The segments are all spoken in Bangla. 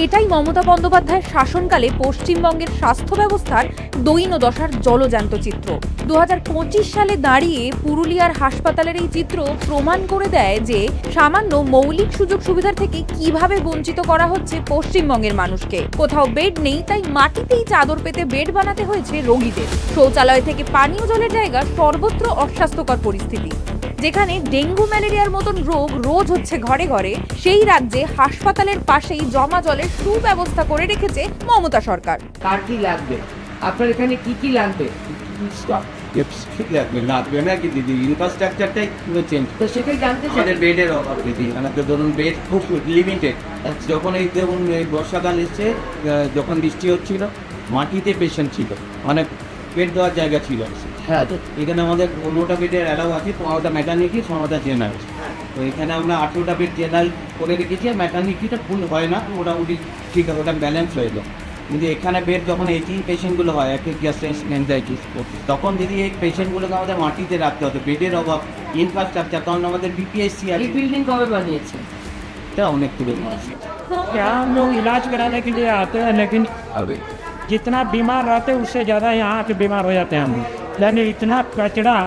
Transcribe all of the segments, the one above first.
মমতা বন্দ্যোপাধ্যায়ের শাসনকালে পশ্চিমবঙ্গের স্বাস্থ্য ব্যবস্থার দৈন দশার জলজান্ত চিত্র। দু হাজার পঁচিশ সালে দাঁড়িয়ে পুরুলিয়ার হাসপাতালের এই চিত্র প্রমাণ করে দেয় যে সামান্য মৌলিক সুযোগ সুবিধার থেকে কীভাবে বঞ্চিত করা হচ্ছে পশ্চিমবঙ্গের মানুষকে। কোথাও বেড নেই, তাই মাটিতেই চাদর পেতে বেড বানাতে হয়েছে রোগীদের। শৌচালয় থেকে পানীয় জলের জায়গা সর্বত্র অস্বাস্থ্যকর পরিস্থিতি। যেখানে ডেঙ্গু ম্যালেরিয়ার মতন রোগ রোজ হচ্ছে ঘরে ঘরে সেই রাজ্যে হাসপাতালের পাশেই জমা জলের সুব্যবস্থা করে রেখেছে মমতা সরকার। কার কি লাগবে? আপনার এখানে কি কি লাগবে? লাগবে? লাগবে না কি দিদি? ইনফ্রাস্ট্রাকচারটাই পুরো চেঞ্জ তো সেটাই জানতে চাই। আমাদের বেডের অভাব দিদি। আমাদের ধরুন বেড খুব লিমিটেড যখন এই দেখুন এই বর্ষাকাল এসছে আহ, যখন বৃষ্টি হচ্ছিল মাটিতে পেশেন্ট ছিল। অনেক বেড দেওয়ার জায়গা ছিল হ্যাঁ তো এখানে আমাদের পনেরোটা বেডের অ্যালাউ আছে পনেরোটা ম্যাটার্নিটি পনেরোটা জেনারেল তো এখানে আমরা আঠেরোটা বেড জেনারেল করে রেখেছি আর ম্যাটার্নিটিটা ফুল হয় না মোটামুটি ঠিক আছে ওটা ব্যালেন্স হয়ে যায় কিন্তু এখানে বেড যখন এইটি পেশেন্টগুলো হয় এক গ্যাস্ট্রাইস মেনজাইটিস তখন যদি এই পেশেন্টগুলোকে আমাদের মাটিতে রাখতে হতো বেডের অভাব ইনফ্রাস্ট্রাকচার কারণ আমাদের বিপিএসসি আর এই বিল্ডিং কবে বানিয়েছে এটা অনেক তুলে নিয়েছে यहाँ हम लोग इलाज कराने के लिए आते हैं लेकिन जितना बीमार रहते हैं उससे ज़्यादा यहाँ आके बीमार हो जाते हैं हम यानी इतना कचरा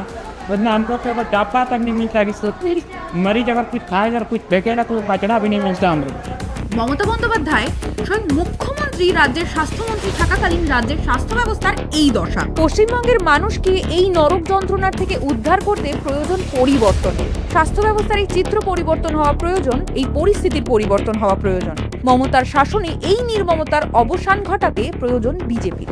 मतलब हम लोग को अगर डापा तक नहीं मिलता है कि मरीज अगर कुछ खाएगा और कुछ फेंकेगा तो कचरा भी नहीं मिलता हम लोग মমতা বন্দ্যোপাধ্যায় স্বয়ং মুখ্যমন্ত্রী রাজ্যের স্বাস্থ্যমন্ত্রী থাকাকালীন রাজ্যের স্বাস্থ্য ব্যবস্থার এই দশা পশ্চিমবঙ্গের মানুষকে এই নরক যন্ত্রণার থেকে উদ্ধার করতে প্রয়োজন পরিবর্তনের স্বাস্থ্য ব্যবস্থার এই চিত্র পরিবর্তন হওয়া প্রয়োজন এই পরিস্থিতির পরিবর্তন হওয়া প্রয়োজন মমতার শাসনে এই নির্মমতার অবসান ঘটাতে প্রয়োজন বিজেপির।